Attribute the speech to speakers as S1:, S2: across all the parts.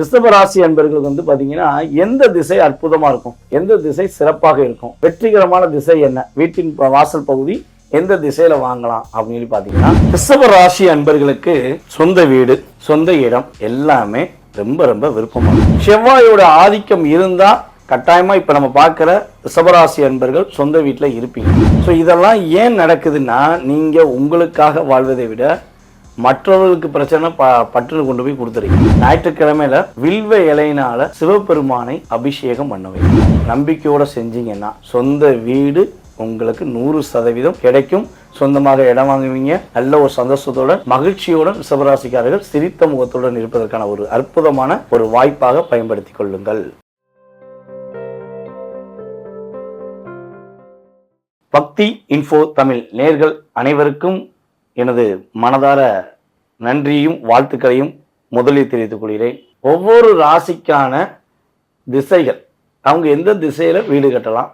S1: ரிஷப ராசி அன்பர்களுக்கு வந்து பார்த்தீங்கன்னா எந்த திசை அற்புதமாக இருக்கும்? எந்த திசை சிறப்பாக இருக்கும்? வெற்றிகரமான திசை என்ன? வீட்டின் வாசல் பகுதி எந்த திசையில வாங்கலாம் அப்படின்னு சொல்லி பாத்தீங்கன்னா ரிஷப ராசி அன்பர்களுக்கு சொந்த வீடு சொந்த இடம் எல்லாமே ரொம்ப ரொம்ப விருப்பமாகும் செவ்வாயோட ஆதிக்கம் இருந்தால் கட்டாயமாக இப்போ நம்ம பார்க்குற ரிஷபராசி அன்பர்கள் சொந்த வீட்டில் இருப்பீங்க. ஸோ இதெல்லாம் ஏன் நடக்குதுன்னா நீங்கள் உங்களுக்காக வாழ்வதை விட மற்றவர்களுக்கு பிரச்சனை ப பட்டுன்னு கொண்டு போய் கொடுத்துறீங்க. ஞாயிற்றுக்கிழமையில வில்வ இலையினால சிவபெருமானை அபிஷேகம் பண்ணுவேன் நம்பிக்கையோட செஞ்சீங்கன்னா சொந்த வீடு உங்களுக்கு நூறு சதவீதம் கிடைக்கும். சொந்தமாக இடம் வாங்குவீங்க. நல்ல ஒரு சந்தோஷத்தோட மகிழ்ச்சியுடன் சிவராசிக்காரர்கள் சிரித்த முகத்துடன் இருப்பதற்கான ஒரு அற்புதமான ஒரு வாய்ப்பாக பயன்படுத்தி கொள்ளுங்கள். பக்தி இன்ஃபோ தமிழ் நேர்கள் அனைவருக்கும் எனது மனதார நன்றியும் வாழ்த்துக்களையும் முதலில் தெரிவித்துக் கொள்கிறேன். ஒவ்வொரு ராசிக்கான திசைகள் அவங்க எந்த திசையில் வீடு கட்டலாம்?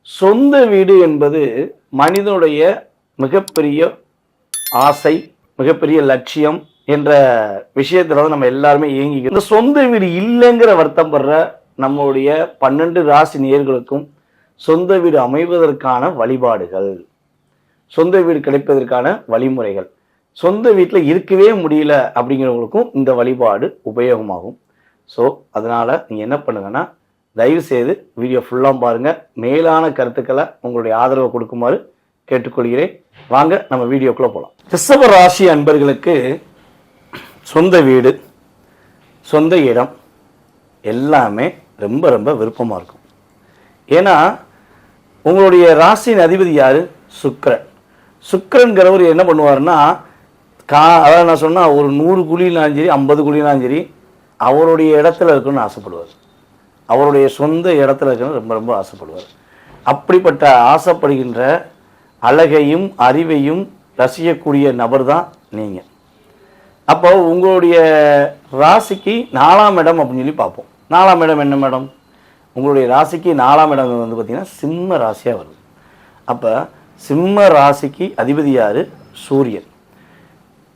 S1: சொந்த வீடு என்பது மனிதனுடைய மிகப்பெரிய ஆசை மிகப்பெரிய லட்சியம் என்ற விஷயத்தில் வந்து நம்ம எல்லாருமே இயங்கிக்கிறோம். இந்த சொந்த வீடு இல்லைங்கிற வருத்தம் படுற நம்மளுடைய பன்னெண்டு ராசி நேர்களுக்கும் சொந்த வீடு அமைவதற்கான வழிபாடுகள் சொந்த வீடு கிடைப்பதற்கான வழிமுறைகள். சொந்த வீட்டில் இருக்கவே முடியல அப்படிங்கிறவங்களுக்கும் இந்த வழிபாடு உபயோகமாகும். ஸோ அதனால் நீங்கள் என்ன பண்ணுங்கன்னா தயவு செய்து வீடியோ ஃபுல்லாக பாருங்கள் மேலான கருத்துக்களை உங்களுடைய ஆதரவை கொடுக்குமாறு கேட்டுக்கொள்கிறேன். வாங்க நம்ம வீடியோக்குள்ளே போகலாம் ரிஷப ராசி அன்பர்களுக்கு சொந்த வீடு சொந்த இடம் எல்லாமே ரொம்ப ரொம்ப விருப்பமாக இருக்கும். ஏன்னா உங்களுடைய ராசியின் அதிபதி யார்? சுக்கரன். சுக்கிரன்கிறவர் என்ன பண்ணுவார்னா கா அதாவது நான் சொன்னால் ஒரு நூறு குழினாலும் சரி ஐம்பது குழினாலும் சரி அவருடைய இடத்துல இருக்கணும்னு ஆசைப்படுவார். அவருடைய சொந்த இடத்துல இருக்கணும்னு ரொம்ப ரொம்ப ஆசைப்படுவார். அப்படிப்பட்ட ஆசைப்படுகின்ற அழகையும் அறிவையும் ரசிக்கக்கூடிய நபர் தான் நீங்கள் அப்போ உங்களுடைய ராசிக்கு நாலாம் இடம் அப்படின்னு சொல்லி பார்ப்போம். நாலாம் இடம் என்ன மேடம்? உங்களுடைய ராசிக்கு நாலாம் இடம் வந்து பார்த்திங்கன்னா சிம்ம ராசியாக வருது. அப்போ சிம்ம ராசிக்கு அதிபதியார் சூரியன்.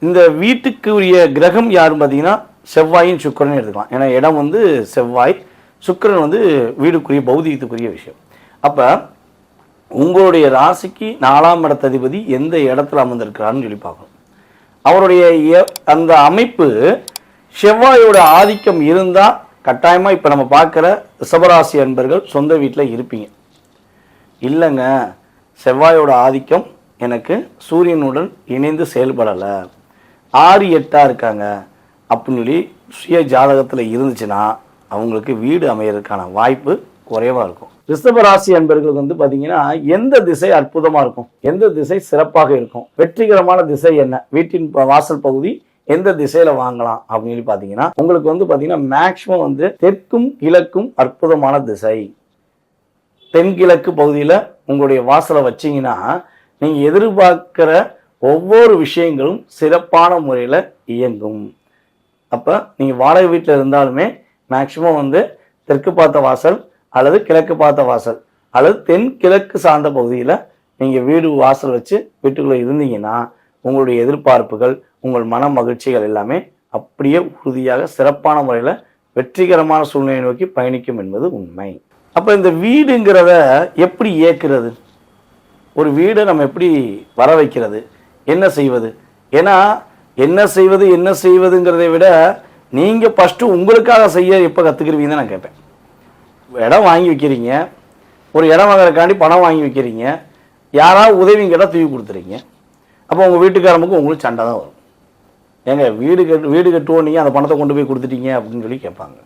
S1: இந்த வீட்டுக்கு உரிய கிரகம் யாருன்னு பார்த்தீங்கன்னா செவ்வாயின் சுக்கிரன் எடுத்துக்கலாம். ஏன்னா இடம் வந்து செவ்வாய் சுக்கிரன் வந்து வீடுக்குரிய பௌதிகத்துக்குரிய விஷயம். அப்போ உங்களுடைய ராசிக்கு நாலாம் இடத்ததிபதி எந்த இடத்துல அமர்ந்திருக்கிறான்னு சொல்லி பார்க்கணும். அவருடைய அந்த அமைப்பு செவ்வாயோட ஆதிக்கம் இருந்தால் கட்டாயமாக இப்போ நம்ம பார்க்குற ரிஷபராசி அன்பர்கள் சொந்த வீட்டில் இருப்பீங்க. இல்லைங்க செவ்வாயோட ஆதிக்கம் எனக்கு சூரியனுடன் இணைந்து செயல்படலை. ஆறு எட்டாக இருக்காங்க. அப்படின்னு சொல்லி சுய ஜாதகத்தில் இருந்துச்சுன்னா அவங்களுக்கு வீடு அமையறதுக்கான வாய்ப்பு குறைவாக இருக்கும். ரிஷபராசி அன்பர்களுக்கு வந்து பார்த்தீங்கன்னா எந்த திசை அற்புதமாக இருக்கும்? எந்த திசை சிறப்பாக இருக்கும்? வெற்றிகரமான திசை என்ன? வீட்டின் வாசல் பகுதி எந்த திசையில வாங்கலாம்? அப்படின்னு சொல்லி பார்த்தீங்கன்னா உங்களுக்கு வந்து பார்த்தீங்கன்னா மேக்சிமம் வந்து தெற்கும் கிழக்கும் அற்புதமான திசை. தென்கிழக்கு பகுதியில் உங்களுடைய வாசலை வச்சிங்கன்னா நீங்கள் எதிர்பார்க்கிற ஒவ்வொரு விஷயங்களும் சிறப்பான முறையில் இயங்கும். அப்போ நீங்கள் வாடகை வீட்டில் இருந்தாலுமே மேக்சிமம் வந்து தெற்கு பார்த்த வாசல் அல்லது கிழக்கு பார்த்த வாசல் அல்லது தென் கிழக்கு சார்ந்த பகுதியில் நீங்கள் வீடு வாசல் வச்சு வீட்டுக்குள்ளே இருந்தீங்கன்னா உங்களுடைய எதிர்பார்ப்புகள் உங்கள் மன மகிழ்ச்சிகள் எல்லாமே அப்படியே உறுதியாக சிறப்பான முறையில் வெற்றிகரமான சூழ்நிலையை நோக்கி பயணிக்கும் என்பது உண்மை. அப்போ இந்த வீடுங்கிறத எப்படி இயக்கிறது? ஒரு வீடை நம்ம எப்படி வர வைக்கிறது என்ன செய்வது? ஏன்னா என்ன செய்வது என்ன செய்வதுங்கிறதை விட நீங்கள் ஃபஸ்ட்டு உங்களுக்காக செய்ய எப்போ கற்றுக்குருவீங்கன்னு நான் கேட்பேன். இடம் வாங்கி வைக்கிறீங்க. ஒரு இடம் வாங்குறதுக்காண்டி பணம் வாங்கி வைக்கிறீங்க. யாராவது உதவி கேட்டால் தூக்கி கொடுத்துறீங்க. அப்போ உங்கள் வீட்டுக்காரமுக்கும் உங்களுக்கு சண்டை தான் வரும். ஏங்க வீடு கட்டு வீடு கட்டுவோம் நீங்கள் அந்த பணத்தை கொண்டு போய் கொடுத்துட்டீங்க அப்படின்னு சொல்லி கேட்பாங்க.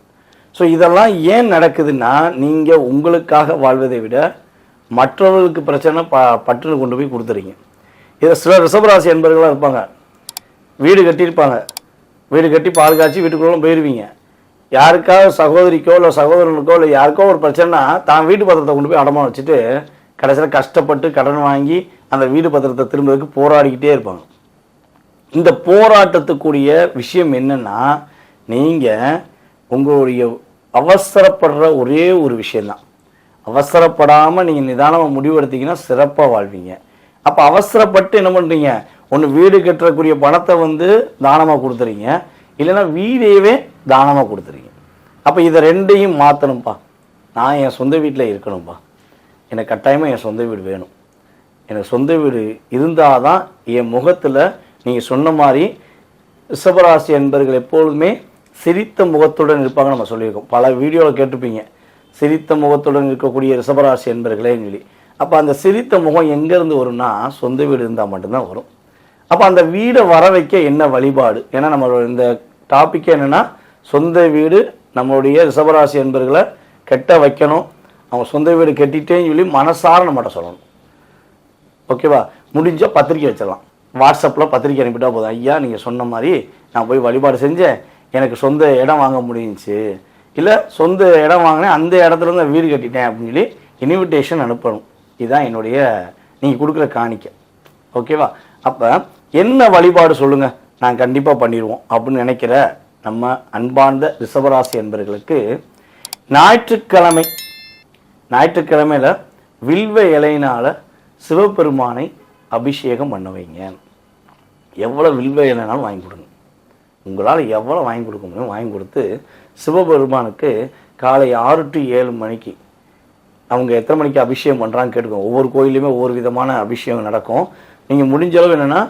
S1: ஸோ இதெல்லாம் ஏன் நடக்குதுன்னா நீங்கள் உங்களுக்காக வாழ்வதை விட மற்றவர்களுக்கு பிரச்சனை ப பட்டுன்னு கொண்டு போய் கொடுத்துறீங்க. இதை சில ரிஷபராசி என்பவர்களாக இருப்பாங்க. வீடு கட்டியிருப்பாங்க. வீடு கட்டி பால் காய்ச்சி வீட்டுக்குள்ளே போயிடுவீங்க யாருக்காவது சகோதரிக்கோ இல்லை சகோதரனுக்கோ இல்லை யாருக்கோ ஒரு பிரச்சனைனா தான் வீட்டு பத்திரத்தை கொண்டு போய் அடமா வச்சுட்டு கடைசியில் கஷ்டப்பட்டு கடன் வாங்கி அந்த வீடு பத்திரத்தை திரும்புறதுக்கு போராடிக்கிட்டே இருப்பாங்க. இந்த போராட்டத்துக்குரிய விஷயம் என்னென்னா நீங்கள் உங்களுடைய அவசரப்படுற ஒரே ஒரு விஷயந்தான் அவசரப்படாமல் நீங்கள் நிதானமாக முடிவெடுத்தீங்கன்னா சிறப்பாக வாழ்வீங்க. அப்போ அவசரப்பட்டு என்ன பண்ணுறீங்க ஒன்று வீடு கட்டுறக்கூடிய பணத்தை வந்து தானமாக கொடுத்துறீங்க. இல்லைன்னா வீடையவே தானமாக கொடுத்துறீங்க. அப்போ இதை ரெண்டையும் மாற்றணும்ப்பா நான் என் சொந்த வீட்டில் இருக்கணும்ப்பா எனக்கு கட்டாயமாக என் சொந்த வீடு வேணும். எனக்கு சொந்த வீடு இருந்தால் தான் என் முகத்தில் நீங்கள் சொன்ன மாதிரி ரிஷபராசி என்பர்கள் எப்பொழுதுமே சிரித்த முகத்துடன் இருப்பாங்க நம்ம சொல்லியிருக்கோம். பல வீடியோவில் கேட்டிருப்பீங்க. சிரித்த முகத்துடன் இருக்கக்கூடிய ரிஷபராசி என்பர்களே சொல்லி அப்போ அந்த சிரித்த முகம் எங்கேருந்து வரும்னா சொந்த வீடு இருந்தால் மட்டும்தான் வரும். அப்போ அந்த வீடை வர வைக்க என்ன வழிபாடு? ஏன்னா நம்ம இந்த டாப்பிக்கே என்னென்னா சொந்த வீடு நம்மளுடைய ரிஷபராசி என்பர்களை கெட்ட வைக்கணும். அவங்க சொந்த வீடு கட்டிட்டேன்னு சொல்லி மனசார நம்மகிட்ட சொல்லணும். ஓகேவா முடிஞ்சால் பத்திரிக்கை வச்சிடலாம். வாட்ஸ்அப்பில் பத்திரிக்கை அனுப்பிட்டா போதும். ஐயா நீங்கள் சொன்ன மாதிரி நான் போய் வழிபாடு செஞ்சேன். எனக்கு சொந்த இடம் வாங்க முடிஞ்சிச்சு. இல்லை சொந்த இடம் வாங்கினேன். அந்த இடத்துல இருந்து வீடு கட்டிட்டேன் அப்படின்னு சொல்லி இன்விடேஷன் அனுப்பணும். இதுதான் என்னுடைய நீங்கள் கொடுக்குற காணிக்கை. ஓகேவா அப்போ என்ன வழிபாடு சொல்லுங்கள் நான் கண்டிப்பாக பண்ணிடுவோம் அப்படின்னு நினைக்கிற நம்ம அன்பார்ந்த ரிஷபராசி என்பர்களுக்கு ஞாயிற்றுக்கிழமை ஞாயிற்றுக்கிழமையில் வில்வ இலையினால் சிவபெருமானை அபிஷேகம் பண்ண வைங்க. எவ்வளோ வில்வ இலைனாலும் வாங்கி கொடுங்க. உங்களால் எவ்வளோ வாங்கி கொடுக்க முடியும் வாங்கி கொடுத்து சிவபெருமானுக்கு காலை ஆறு டு ஏழு மணிக்கு அவங்க எத்தனை மணிக்கு அபிஷேகம் பண்ணுறாங்க கேட்டுக்கோங்க. ஒவ்வொரு கோயிலையுமே ஒவ்வொரு விதமான அபிஷேகம் நடக்கும். நீங்கள் முடிஞ்ச அளவு என்னென்னா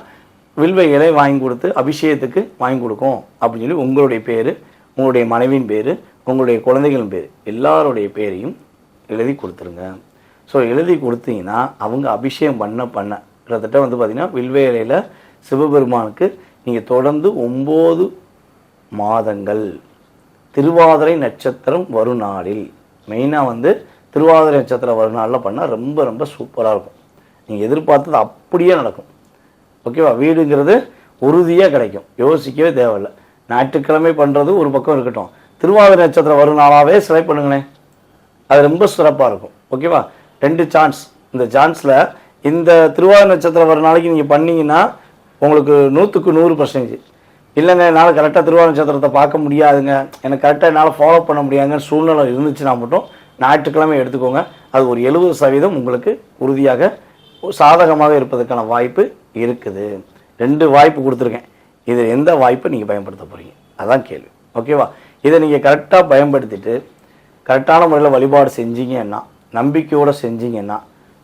S1: வில்வ இலை வாங்கி கொடுத்து அபிஷேகத்துக்கு வாங்கி கொடுக்கும் அப்படின்னு சொல்லி உங்களுடைய பேர் உங்களுடைய மனைவியின் பேர் உங்களுடைய குழந்தைகளின் பேர் எல்லாருடைய பேரையும் எழுதி கொடுத்துருங்க. ஸோ எழுதி கொடுத்தீங்கன்னா அவங்க அபிஷேகம் பண்ண பண்ண கிட்டத்தட்ட வந்து பார்த்திங்கன்னா வில்வ இலையில் சிவபெருமானுக்கு நீங்கள் தொடர்ந்து ஒம்பது மாதங்கள் திருவாதிரை நட்சத்திரம் வரும் நாளில் மெயினாக வந்து திருவாதிரை நட்சத்திரம் வரும் நாளில் பண்ணால் ரொம்ப ரொம்ப சூப்பராக இருக்கும். நீங்கள் எதிர்பார்த்தது அப்படியே நடக்கும். ஓகேவா வீடுங்கிறது உறுதியாக கிடைக்கும். யோசிக்கவே தேவையில்லை. ஞாயிற்றுக்கிழமை பண்ணுறது ஒரு பக்கம் இருக்கட்டும். திருவாதிரை நட்சத்திரம் வரும் நாளாகவே செலக்ட் பண்ணுங்களேன். அது ரொம்ப சிறப்பாக இருக்கும். ஓகேவா ரெண்டு சான்ஸ் இந்த சான்ஸில் இந்த திருவாதிரை நட்சத்திரம் வர நாளைக்கு நீங்கள் பண்ணீங்கன்னா உங்களுக்கு நூற்றுக்கு நூறு பர்சன்டேஜ் இல்லைங்க என்னால் கரெக்டாக திருவாரூர் நட்சத்திரத்தை பார்க்க முடியாதுங்க. எனக்கு கரெக்டாக என்னால் ஃபாலோ பண்ண முடியாதுங்க சூழ்நிலை இருந்துச்சுன்னா மட்டும் ஞாயிற்றுக்கிழமை எடுத்துக்கோங்க. அது ஒரு எழுபது சதவீதம் உங்களுக்கு உறுதியாக சாதகமாக இருப்பதற்கான வாய்ப்பு இருக்குது. ரெண்டு வாய்ப்பு கொடுத்துருக்கேன். இது எந்த வாய்ப்பை நீங்கள் பயன்படுத்த போகிறீங்க அதான் கேள்வி. ஓகேவா இதை நீங்கள் கரெக்டாக பயன்படுத்திட்டு கரெக்டான முறையில் வழிபாடு செஞ்சீங்கன்னா நம்பிக்கையோடு செஞ்சீங்கன்னா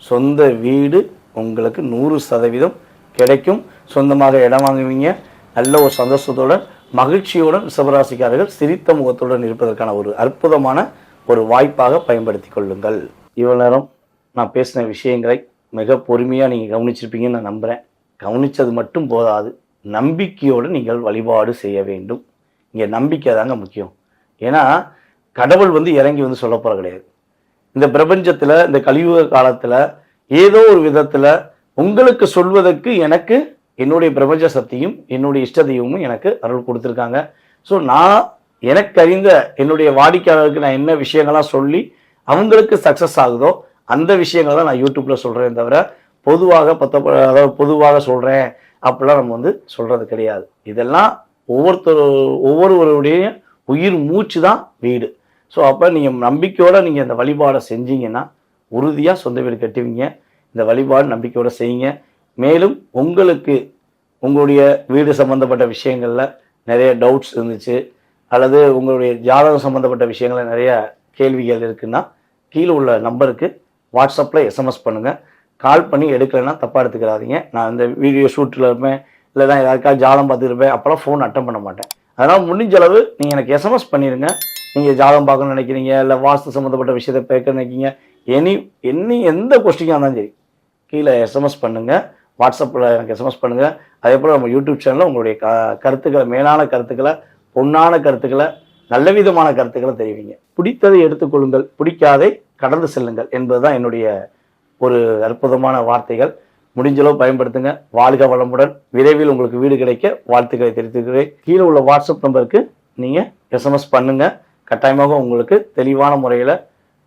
S1: சொந்த வீடு உங்களுக்கு நூறு சதவீதம் கிடைக்கும். சொந்தமாக இடம் வாங்குவீங்க. நல்ல ஒரு சந்தோஷத்துடன் மகிழ்ச்சியுடன் சிவராசிக்காரர்கள் சிரித்த முகத்துடன் இருப்பதற்கான ஒரு அற்புதமான ஒரு வாய்ப்பாக பயன்படுத்தி கொள்ளுங்கள். இவ்வளோ நேரம் நான் பேசின விஷயங்களை மிக பொறுமையாக நீங்கள் கவனிச்சிருப்பீங்கன்னு நான் நம்புகிறேன் கவனித்தது மட்டும் போதாது நம்பிக்கையோடு நீங்கள் வழிபாடு செய்ய வேண்டும். இங்கே நம்பிக்கை தாங்க முக்கியம். ஏன்னா கடவுள் வந்து இறங்கி வந்து சொல்ல போகிற கிடையாது. இந்த பிரபஞ்சத்தில் இந்த கலியுக காலத்தில் ஏதோ ஒரு விதத்தில் உங்களுக்கு சொல்வதற்கு எனக்கு என்னுடைய பிரபஞ்ச சக்தியும் என்னுடைய இஷ்ட தெய்வமும் எனக்கு அருள் கொடுத்துருக்காங்க. ஸோ நான் எனக்கு அறிந்த என்னுடைய வாடிக்கையாளருக்கு நான் என்ன விஷயங்கள்லாம் சொல்லி அவங்களுக்கு சக்ஸஸ் ஆகுதோ அந்த விஷயங்களை தான் நான் யூடியூப்பில் சொல்கிறேன் தவிர பொதுவாக பத்த அதாவது பொதுவாக சொல்கிறேன் அப்படிலாம் நம்ம வந்து சொல்கிறது கிடையாது. இதெல்லாம் ஒவ்வொருத்தர் ஒவ்வொருவருடைய உயிர் மூச்சு தான் வீடு. ஸோ அப்போ நீங்கள் நம்பிக்கையோடு நீங்கள் இந்த வழிபாடை செஞ்சீங்கன்னா உறுதியாக சொந்த வீடு கட்டுவீங்க. இந்த வழிபாடு நம்பிக்கையோடு செய்யுங்க. மேலும் உங்களுக்கு உங்களுடைய வீடு சம்மந்தப்பட்ட விஷயங்களில் நிறைய டவுட்ஸ் இருந்துச்சு. அல்லது உங்களுடைய ஜாதகம் சம்மந்தப்பட்ட விஷயங்களில் நிறைய கேள்விகள் இருக்குன்னா கீழே உள்ள நம்பருக்கு வாட்ஸ்அப்பில் எஸ்எம்எஸ் பண்ணுங்கள் கால் பண்ணி எடுக்கலைன்னா தப்பாக எடுத்துக்கிறாதீங்க நான் இந்த வீடியோ ஷூட்டில் இருப்பேன் இல்லை தான் யாருக்காவது ஜாதகம் பார்த்துருப்பேன் அப்போல்லாம் ஃபோன் அட்டன் பண்ண மாட்டேன். அதனால் முடிஞ்ச அளவு நீங்கள் எனக்கு எஸ்எம்எஸ் பண்ணிடுங்க நீங்கள் ஜாதகம் பார்க்கணும்னு நினைக்கிறீங்க இல்லை வாஸ்து சம்மந்தப்பட்ட விஷயத்தை பேக்க நினைக்கிறீங்க எனி எனி எந்த கொஸ்டினாக இருந்தாலும் சரி கீழே எஸ்எம்எஸ் பண்ணுங்கள் வாட்ஸ்அப்பில் எனக்கு எஸ்எம்எஸ் பண்ணுங்கள் அதே போல் நம்ம யூடியூப் சேனலில் உங்களுடைய க கருத்துக்களை மேலான கருத்துக்களை பொன்னான கருத்துக்களை நல்ல விதமான கருத்துக்களை தெரிவிங்க. பிடித்ததை எடுத்துக்கொள்ளுங்கள் பிடிக்காதை கடந்து செல்லுங்கள் என்பதுதான் என்னுடைய ஒரு அற்புதமான வார்த்தைகள். முடிஞ்சளவு பயன்படுத்துங்க. வாழ்க வளமுடன். விரைவில் உங்களுக்கு வீடு கிடைக்க வாழ்த்துக்களை தெரிவித்துக்கிறேன். கீழே உள்ள வாட்ஸ்அப் நம்பருக்கு நீங்கள் எஸ்எம்எஸ் பண்ணுங்கள் கட்டாயமாக உங்களுக்கு தெளிவான முறையில்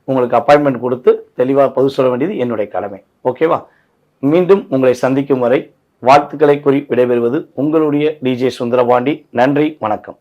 S1: உங்களுக்கு அப்பாயின்மெண்ட் கொடுத்து தெளிவாக பதிவு சொல்ல வேண்டியது என்னுடைய கடமை. ஓகேவா மீண்டும் உங்களை சந்திக்கும் வரை வாழ்த்துக்களை கூறி விடைபெறுவது உங்களுடைய டிஜே சுந்தரபாண்டி. நன்றி வணக்கம்.